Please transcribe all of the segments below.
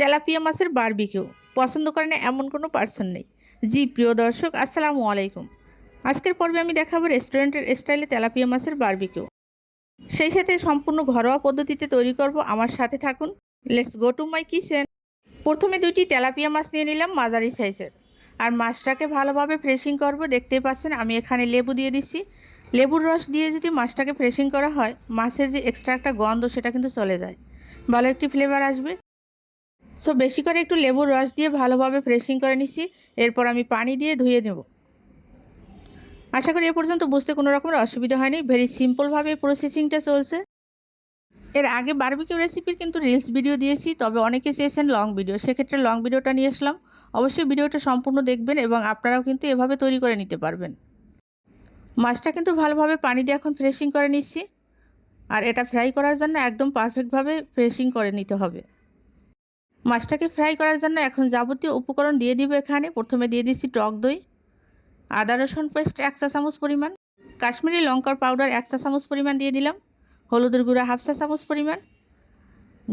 Tilapia মাছের barbecue. পছন্দ করে না এমন কোনো পার্সন নেই। জি, প্রিয় দর্শক, আসসালামু আলাইকুম। আজকের পর্বে আমি দেখাবো রেস্টুরেন্টের স্টাইলে তেলাপিয়া মাছের বারবিকিউ। সেই সাথে সম্পূর্ণ ঘরোয়া পদ্ধতিতে তৈরি করব। আমার সাথে থাকুন। Let's go to my kitchen প্রথমে দুইটি তেলাপিয়া মাছ নিয়ে নিলাম মাঝারি সাইজের। আর মাছটাকে ভালোভাবে ফ্রেশিং করব। দেখতেই পাচ্ছেন, আমি এখানে লেবু দিয়ে দিচ্ছি। লেবুর রস দিয়ে যদি মাছটাকে ফ্রেশিং করা হয়, মাছের যে এক্সট্রা একটা গন্ধ, সেটা কিন্তু চলে যায়। ভালো একটি ফ্লেভার আসবে। সো বেশি করে একটু লেবুর রস দিয়ে ভালোভাবে ফ্রেশিং করে নিছি। এরপর আমি পানি দিয়ে ধুয়ে নেব। আশা করি এ পর্যন্ত বুঝতে কোনো রকমের অসুবিধা হয়নি। ভেরি সিম্পলভাবে প্রসেসিংটা চলছে। এর আগে বারবিকিউ রেসিপির কিন্তু রিলস ভিডিও দিয়েছি, তবে অনেকে চেয়েছেন লং ভিডিও সেক্ষেত্রে লং ভিডিওটা নিয়ে আসলাম। অবশ্যই ভিডিওটা সম্পূর্ণ দেখবেন এবং আপনারাও কিন্তু এভাবে তৈরি করে নিতে পারবেন। মাছটা কিন্তু ভালোভাবে পানি দিয়ে এখন ফ্রেশিং করে নিচ্ছি। আর এটা ফ্রাই করার জন্য একদম পারফেক্টভাবে ফ্রেশিং করে নিতে হবে। মাছটাকে ফ্রাই করার জন্য এখন যাবতীয় উপকরণ দিয়ে দিব এখানে। প্রথমে দিয়ে দিচ্ছি টক দই, আদা, রসুন পেস্ট এক চা চামচ পরিমাণ, কাশ্মীরি লঙ্কার পাউডার এক চা চামচ পরিমাণ দিয়ে দিলাম, হলুদের গুঁড়া হাফ চা চামচ পরিমাণ,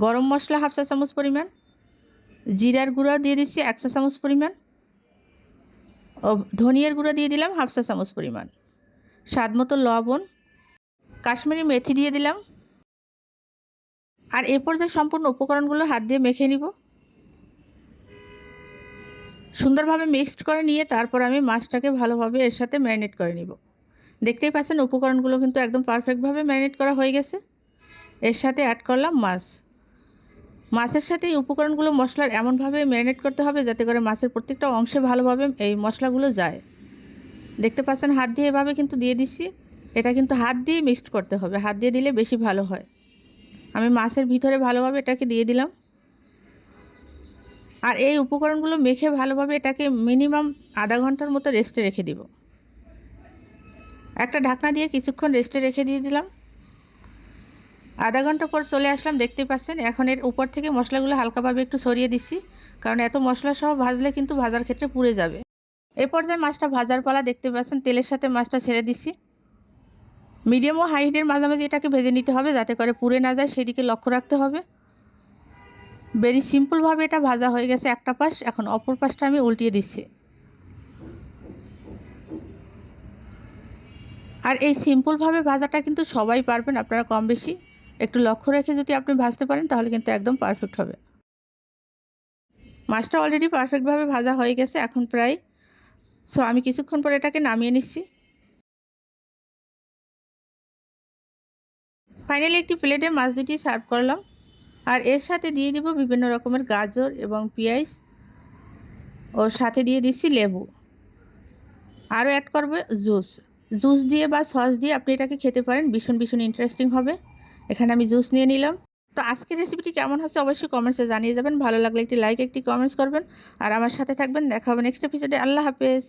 গরম মশলা হাফ চা চামচ পরিমাণ, জিরার গুঁড়া দিয়ে দিচ্ছি এক চা চামচ পরিমাণ, ও ধনিয়ার গুঁড়া দিয়ে দিলাম হাফ চা চামচ পরিমাণ, স্বাদ মতো লবণ, কাশ্মীরি মেথি দিয়ে দিলাম। আর এ পর্যায়ে সম্পূর্ণ উপকরণগুলো হাত দিয়ে মেখে নিব। সুন্দরভাবে মিক্সড করে নিয়ে তারপর আমি মাছটাকে ভালোভাবে এর সাথে ম্যারিনেট করে নিব। দেখতেই পাচ্ছেন উপকরণগুলো কিন্তু একদম পারফেক্টভাবে ম্যারিনেট করা হয়ে গেছে। এর সাথে অ্যাড করলাম মাছ। মাছের সাথে এই উপকরণগুলো মশলার এমনভাবে ম্যারিনেট করতে হবে যাতে করে মাছের প্রত্যেকটা অংশে ভালোভাবে এই মশলাগুলো যায়। দেখতে পাচ্ছেন হাত দিয়ে এভাবে কিন্তু দিয়ে দিচ্ছি এটা কিন্তু হাত দিয়ে মিক্সড করতে হবে। হাত দিয়ে দিলে বেশি ভালো হয়। আমি মাছের ভিতরে ভালোভাবে এটাকে দিয়ে দিলাম। আর এই উপকরণগুলো মেখে ভালোভাবে এটাকে মিনিমাম আধা ঘণ্টার মতো রেস্টে রেখে দিব। একটা ঢাকনা দিয়ে কিছুক্ষণ রেস্টে রেখে দিয়ে দিলাম। আধা ঘণ্টা পর চলে আসলাম, দেখতে পাচ্ছেন? এখন এর উপর থেকে মশলাগুলো হালকাভাবে একটু সরিয়ে দিচ্ছি, কারণ এত মশলা সহ ভাজলে কিন্তু ভাজার ক্ষেত্রে পুড়ে যাবে। এ পর্যায়ে মাছটা ভাজার পালা দেখতে পাচ্ছেন, তেলের সাথে মাছটা ছেড়ে দিচ্ছি। মিডিয়াম ও হাই হিটের মাঝামাঝি এটাকে ভেজে নিতে হবে, যাতে করে পুড়ে না যায়, সেদিকে লক্ষ্য রাখতে হবে। ভেরি সিম্পলভাবে এটা ভাজা হয়ে গেছে একটা পাশ, এখন অপর পাশটা আমি উল্টিয়ে দিচ্ছি। আর এই সিম্পলভাবে ভাজাটা কিন্তু সবাই পারবেন, আপনারা কম বেশি একটু লক্ষ্য রেখে যদি আপনি ভাজতে পারেন, তাহলে কিন্তু একদম পারফেক্ট হবে। মাছটা অলরেডি পারফেক্টভাবে ভাজা হয়ে গেছে, এখন প্রায় সো আমি কিছুক্ষণ পর এটাকে নামিয়ে নিচ্ছি। ফাইনালি একটি প্লেটে মাছ দুটি সার্ভ করলাম। আর এর সাথে দিয়ে দিব বিভিন্ন রকমের গাজর এবং পেঁয়াজ ওর সাথে দিয়ে দিচ্ছি লেবু। আরও অ্যাড করবে জুস জুস দিয়ে বা সস দিয়ে আপনি এটাকে খেতে পারেন, ভীষণ ভীষণ ইন্টারেস্টিং হবে। এখানে আমি জুস নিয়ে নিলাম। তো আজকের রেসিপিটি কেমন হচ্ছে অবশ্যই কমেন্টসে জানিয়ে যাবেন। ভালো লাগলে একটি লাইক একটি কমেন্টস করবেন। আর আমার সাথে থাকবেন। দেখা হবে নেক্সট এপিসোডে আল্লাহ হাফেজ।